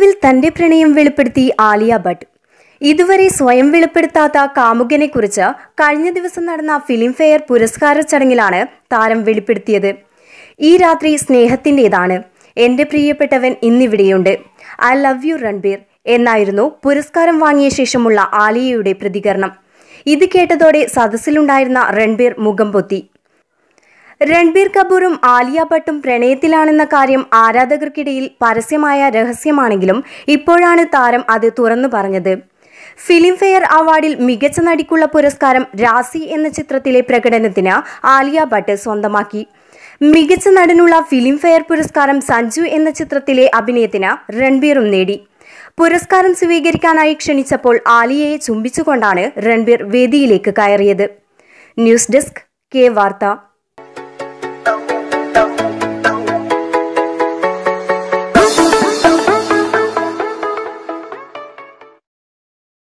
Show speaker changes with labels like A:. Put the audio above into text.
A: ഒടുവിൽ തന്റെ പ്രണയം വെളിപ്പെടുത്തി ആലിയ ഭട്ട്. ഇതുവരെ സ്വയം വെളിപ്പെടുത്താത്ത കാമുകനെ കുറിച്ച് കഴിഞ്ഞ ദിവസം നടന്ന ഫിലിം ഫെയർ പുരസ്കാര ചടങ്ങിലാണ് താരം വെളിപ്പെടുത്തിയത്. ഈ രാത്രി സ്നേഹത്തിന്റെതാണ് എന്റെ പ്രിയപ്പെട്ടവൻ ഇന്നിവിടെയുണ്ട്. ഐ ലവ് യു രൺബീർ എന്നായിരുന്നു പുരസ്കാരം വാങ്ങിയ ശേഷമുള്ള ആലിയയുടെ പ്രതികരണം. ഇത് കേട്ടതോടെ സദസ്സിലുണ്ടായിരുന്ന രൺബീർ മുഖം പൊത്തി. രൺബീർ കപൂറും ആലിയ ഭട്ടും പ്രണയത്തിലാണെന്ന കാര്യം ആരാധകർക്കിടയിൽ പരസ്യമായ രഹസ്യമാണെങ്കിലും ഇപ്പോഴാണ് താരം അത് തുറന്നു പറഞ്ഞത്. ഫിലിം ഫെയർ അവാർഡിൽ മികച്ച നടിക്കുള്ള പുരസ്കാരം രാസി എന്ന ചിത്രത്തിലെ പ്രകടനത്തിന് ആലിയ ഭട്ട് സ്വന്തമാക്കി. മികച്ച നടനുള്ള ഫിലിം ഫെയർ പുരസ്കാരം സഞ്ജു എന്ന ചിത്രത്തിലെ അഭിനയത്തിന് രൺബീറും നേടി. പുരസ്കാരം സ്വീകരിക്കാനായി ക്ഷണിച്ചപ്പോൾ ആലിയയെ ചുംബിച്ചുകൊണ്ടാണ് രൺബീർ വേദിയിലേക്ക് കയറിയത്. ന്യൂസ് ഡെസ്ക് കെ വാർത്ത.